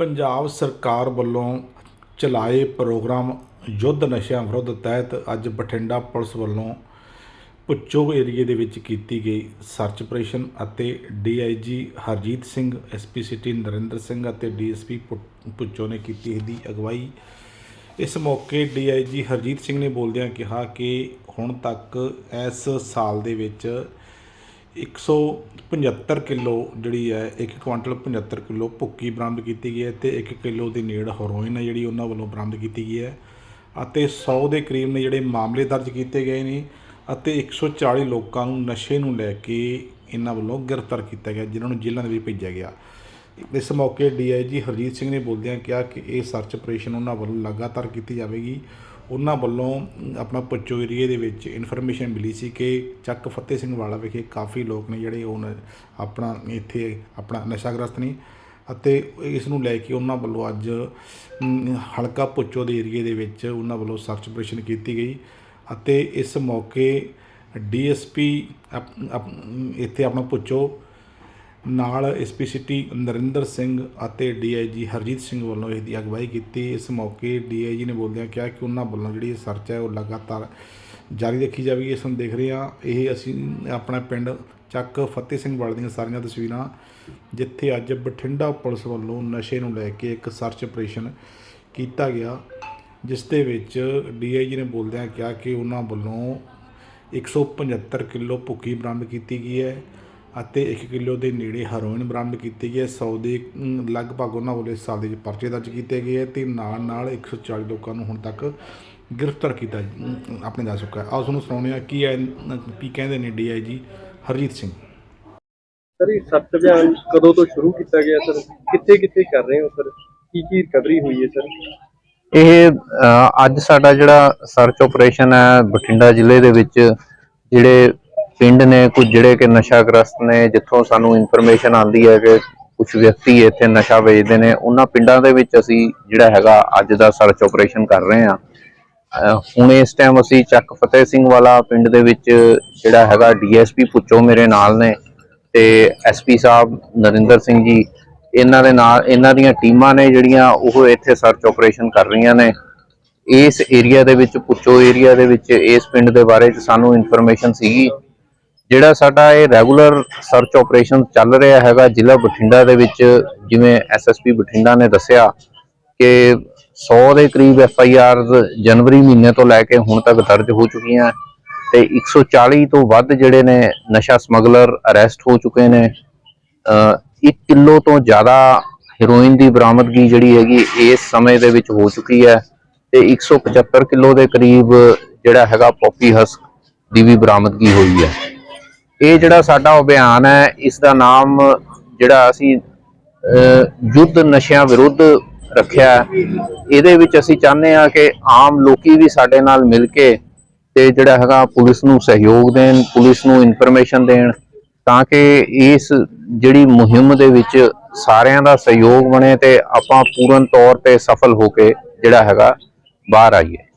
ਪੰਜਾਬ ਸਰਕਾਰ ਵੱਲੋਂ ਚਲਾਏ ਪ੍ਰੋਗਰਾਮ ਯੁੱਧ ਨਸ਼ਿਆਂ ਵਿਰੁੱਧ ਤਹਿਤ ਅੱਜ ਬਠਿੰਡਾ ਪੁਲਿਸ ਵੱਲੋਂ ਪੁੱਚੋ ਏਰੀਏ ਦੇ ਵਿੱਚ ਕੀਤੀ ਗਈ ਸਰਚ ਆਪਰੇਸ਼ਨ ਅਤੇ DIG Harjit Singh SP city Narinder Singh ਅਤੇ ਡੀਐਸਪੀ ਪੁੱਚੋ ਨੇ ਕੀਤੀ ਇਹਦੀ ਅਗਵਾਈ। ਇਸ ਮੌਕੇ ਡੀਆਈਜੀ ਹਰਜੀਤ ਸਿੰਘ ਨੇ ਬੋਲਦਿਆਂ ਕਿਹਾ ਕਿ ਹੁਣ ਤੱਕ ਇਸ ਸਾਲ ਦੇ ਵਿੱਚ 175 ਕਿਲੋ ਜਿਹੜੀ ਹੈ 1 ਕੁਆਂਟਲ 75 ਕਿਲੋ ਭੁੱਕੀ ਬਰਾਮਦ ਕੀਤੀ ਗਈ ਹੈ ਤੇ 1 ਕਿਲੋ ਦੀ ਨੇੜ ਹੈਰੋਇਨ ਹੈ ਜਿਹੜੀ ਉਹਨਾਂ ਵੱਲੋਂ ਬਰਾਮਦ ਕੀਤੀ ਗਈ ਹੈ ਅਤੇ 100 ਦੇ ਕਰੀਬ ਨੇ ਜਿਹੜੇ ਮਾਮਲੇ ਦਰਜ ਕੀਤੇ ਗਏ ਨੇ ਅਤੇ 140 ਲੋਕਾਂ ਨੂੰ ਨਸ਼ੇ ਨੂੰ ਲੈ ਕੇ ਇਹਨਾਂ ਵੱਲੋਂ ਗ੍ਰਿਫਤਾਰ ਕੀਤਾ ਗਿਆ, ਜਿਨ੍ਹਾਂ ਨੂੰ ਜੇਲ੍ਹਾਂ ਦੇ ਵਿੱਚ ਭੇਜਿਆ ਗਿਆ। ਇਸ ਮੌਕੇ ਡੀਆਈਜੀ ਹਰਜੀਤ ਸਿੰਘ ਨੇ ਬੋਲਦਿਆਂ ਕਿਹਾ ਕਿ ਇਹ ਸਰਚ ਆਪਰੇਸ਼ਨ ਉਹਨਾਂ ਵੱਲੋਂ ਲਗਾਤਾਰ ਕੀਤੀ ਜਾਵੇਗੀ ਉਹਨਾਂ ਵੱਲੋਂ ਆਪਣਾ ਪੱਚੋ ਏਰੀਏ ਦੇ ਵਿੱਚ ਇਨਫੋਰਮੇਸ਼ਨ ਮਿਲੀ ਸੀ ਕਿ ਚੱਕ ਫਤਿਹ ਸਿੰਘ ਵਾਲਾ ਵਿਖੇ ਕਾਫੀ ਲੋਕ ਨੇ ਜਿਹੜੇ ਉਹ ਨ- ਆਪਣਾ ਇੱਥੇ ਆਪਣਾ ਨਸ਼ਾਗ੍ਰਸਤ ਨੇ ਅਤੇ ਇਸ ਨੂੰ ਲੈ ਕੇ ਉਹਨਾਂ ਵੱਲੋਂ ਅੱਜ ਹਲਕਾ ਪੁੱਚੋ ਦੇ ਏਰੀਏ ਦੇ ਵਿੱਚ ਉਹਨਾਂ ਵੱਲੋਂ ਸਰਚ ਆਪਰੇਸ਼ਨ ਕੀਤੀ ਗਈ ਅਤੇ ਇਸ ਮੌਕੇ ਡੀਐਸਪੀ ਇੱਥੇ ਆਪਣਾ ਪੁੱਚੋ ਨਾਲ ਐਸਪੀ ਸਿਟੀ ਨਰਿੰਦਰ ਸਿੰਘ ਅਤੇ ਡੀਆਈਜੀ ਹਰਜੀਤ ਸਿੰਘ ਵੱਲੋਂ ਇਸ ਦੀ ਅਗਵਾਈ ਕੀਤੀ। ਇਸ ਮੌਕੇ ਡੀਆਈਜੀ ਨੇ ਬੋਲਦਿਆਂ ਕਿਹਾ ਕਿ ਉਹਨਾਂ ਵੱਲੋਂ ਜਿਹੜੀ ਸਰਚ ਹੈ ਉਹ ਲਗਾਤਾਰ ਜਾਰੀ ਰੱਖੀ ਜਾਵੇਗੀ। ਇਸ ਨੂੰ ਦੇਖ ਰਹੇ ਹਾਂ। ਇਹ ਅਸੀਂ ਆਪਣਾ ਪਿੰਡ ਚੱਕ ਫਤਿਹ ਸਿੰਘ ਵਾਲ ਦੀਆਂ ਸਾਰੀਆਂ ਤਸਵੀਰਾਂ, ਜਿੱਥੇ ਅੱਜ ਬਠਿੰਡਾ ਪੁਲਿਸ ਵੱਲੋਂ ਨਸ਼ੇ ਨੂੰ ਲੈ ਕੇ ਇੱਕ ਸਰਚ ਆਪਰੇਸ਼ਨ ਕੀਤਾ ਗਿਆ, ਜਿਸ ਦੇ ਵਿੱਚ ਡੀਆਈਜੀ ਨੇ ਬੋਲਦਿਆਂ ਕਿਹਾ ਕਿ ਉਹਨਾਂ ਵੱਲੋਂ 175 ਕਿਲੋ ਭੁੱਕੀ ਬਰਾਮਦ ਕੀਤੀ ਗਈ ਹੈ। ਅਤੇ 1 ਕਿਲੋ ਦੇ ਨੇੜੇ ਹੈਰੋਇਨ ਬਰਾਮਦ ਕੀਤੀ ਗਈ ਹੈ। 100 ਦੇ ਲਗਭਗ ਉਹਨਾਂ ਵੱਲੋਂ ਇਸ ਸਾਲ ਦੇ ਪਰਚੇ ਦਰਜ ਕੀਤੇ ਗਏ ਤੇ ਨਾਲ ਨਾਲ 140 ਲੋਕਾਂ ਨੂੰ ਹੁਣ ਤੱਕ ਗ੍ਰਿਫਤਾਰ ਕੀਤਾ ਆਪਣੇ ਜਾ ਚੁੱਕਾ ਹੈ। ਆਓ ਤੁਹਾਨੂੰ ਸੁਣਾਉਂਦੇ ਹਾਂ ਕੀ ਹੈ ਕੀ ਕਹਿੰਦੇ ਨੇ ਡੀਆਈਜੀ ਹਰਜੀਤ ਸਿੰਘ। ਸਰ ਇਹ ਸੱਤ ਅਭਿਆਨ ਕਦੋਂ ਤੋਂ ਸ਼ੁਰੂ ਕੀਤਾ ਗਿਆ ਸਰ? ਕਿੱਥੇ ਕਿੱਥੇ ਕਰ ਰਹੇ ਹੋ ਸਰ? ਕੀ ਕੀ ਰਿਕਵਰੀ ਹੋਈ ਹੈ ਸਰ? ਇਹ ਅੱਜ ਸਾਡਾ ਜਿਹੜਾ ਸਰਚ ਆਪਰੇਸ਼ਨ ਹੈ ਬਠਿੰਡਾ ਜ਼ਿਲ੍ਹੇ ਦੇ ਵਿੱਚ ਜਿਹੜੇ ਪਿੰਡ ਨੇ ਕੁਝ ਜਿਹੜੇ ਕਿ ਨਸ਼ਾ ਗ੍ਰਸਤ ਨੇ, ਜਿੱਥੋਂ ਸਾਨੂੰ ਇਨਫੋਰਮੇਸ਼ਨ ਆਉਂਦੀ ਹੈ ਕਿ ਕੁਝ ਵਿਅਕਤੀ ਇੱਥੇ ਨਸ਼ਾ ਵੇਚਦੇ ਨੇ, ਉਹਨਾਂ ਪਿੰਡਾਂ ਦੇ ਵਿੱਚ ਅਸੀਂ ਜਿਹੜਾ ਹੈਗਾ ਅੱਜ ਦਾ ਸਰਚ ਆਪਰੇਸ਼ਨ ਕਰ ਰਹੇ ਹਾਂ। ਹੁਣ ਇਸ ਟਾਈਮ ਅਸੀਂ ਚੱਕ ਫਤਿਹ ਸਿੰਘ ਵਾਲਾ ਪਿੰਡ ਦੇ ਵਿੱਚ ਜਿਹੜਾ ਹੈਗਾ ਡੀਐਸਪੀ ਪੁੱਛੋ ਮੇਰੇ ਨਾਲ ਨੇ ਤੇ ਐਸਪੀ ਸਾਹਿਬ ਨਰਿੰਦਰ ਸਿੰਘ ਜੀ, ਇਹਨਾਂ ਦੇ ਨਾਲ, ਇਹਨਾਂ ਦੀਆਂ ਟੀਮਾਂ ਨੇ ਜਿਹੜੀਆਂ ਉਹ ਇੱਥੇ ਸਰਚ ਆਪਰੇਸ਼ਨ ਕਰ ਰਹੀਆਂ ਨੇ। ਇਸ ਏਰੀਆ ਦੇ ਵਿੱਚ, ਪੁੱਛੋ ਏਰੀਆ ਦੇ ਵਿੱਚ, ਇਸ ਪਿੰਡ ਦੇ ਬਾਰੇ ਚ ਸਾਨੂੰ ਇਨਫੋਰਮੇਸ਼ਨ ਸੀਗੀ। ਜਿਹੜਾ ਸਾਡਾ ਇਹ ਰੈਗੂਲਰ ਸਰਚ ਆਪਰੇਸ਼ਨ ਚੱਲ ਰਿਹਾ ਹੈਗਾ ਜ਼ਿਲ੍ਹਾ ਬਠਿੰਡਾ ਦੇ ਵਿੱਚ, ਜਿਵੇਂ ਐਸਐਸਪੀ ਬਠਿੰਡਾ ਨੇ ਦੱਸਿਆ ਕਿ 100 ਦੇ ਕਰੀਬ ਐਫ ਆਈ ਆਰ ਜਨਵਰੀ ਮਹੀਨੇ ਤੋਂ ਲੈ ਕੇ ਹੁਣ ਤੱਕ ਦਰਜ ਹੋ ਚੁੱਕੀਆਂ ਤੇ 140 ਤੋਂ ਵੱਧ ਜਿਹੜੇ ਨੇ ਨਸ਼ਾ ਸਮਗਲਰ ਅਰੈਸਟ ਹੋ ਚੁੱਕੇ ਨੇ। ਅ 1 ਕਿਲੋ ਤੋਂ ਜ਼ਿਆਦਾ ਹੈਰੋਇਨ ਦੀ ਬਰਾਮਦਗੀ ਜਿਹੜੀ ਹੈਗੀ ਇਸ ਸਮੇਂ ਦੇ ਵਿੱਚ ਹੋ ਚੁੱਕੀ ਹੈ ਤੇ 175 ਕਿਲੋ ਦੇ ਕਰੀਬ ਜਿਹੜਾ ਹੈਗਾ ਪੌਪੀ ਹਸਕ ਦੀ ਵੀ ਬਰਾਮਦਗੀ ਹੋਈ ਹੈ। ਇਹ ਜਿਹੜਾ ਸਾਡਾ ਅਭਿਆਨ ਹੈ, ਇਸ ਦਾ ਨਾਮ ਜਿਹੜਾ ਅਸੀਂ ਯੁੱਧ ਨਸ਼ਿਆਂ ਵਿਰੁੱਧ ਰੱਖਿਆ ਇਹਦੇ ਵਿੱਚ ਅਸੀਂ ਚਾਹੁੰਦੇ ਹਾਂ ਕਿ ਆਮ ਲੋਕੀ ਵੀ ਸਾਡੇ ਨਾਲ ਮਿਲ ਕੇ ਤੇ ਜਿਹੜਾ ਹੈਗਾ ਪੁਲਿਸ ਨੂੰ ਸਹਿਯੋਗ ਦੇਣ, ਪੁਲਿਸ ਨੂੰ ਇਨਫੋਰਮੇਸ਼ਨ ਦੇਣ, ਤਾਂ ਕਿ ਇਸ ਜਿਹੜੀ ਮੁਹਿੰਮ ਦੇ ਵਿੱਚ ਸਾਰਿਆਂ ਦਾ ਸਹਿਯੋਗ ਬਣੇ ਤੇ ਆਪਾਂ ਪੂਰਨ ਤੌਰ ਤੇ ਸਫਲ ਹੋ ਕੇ ਜਿਹੜਾ ਹੈਗਾ ਬਾਹਰ ਆਈਏ।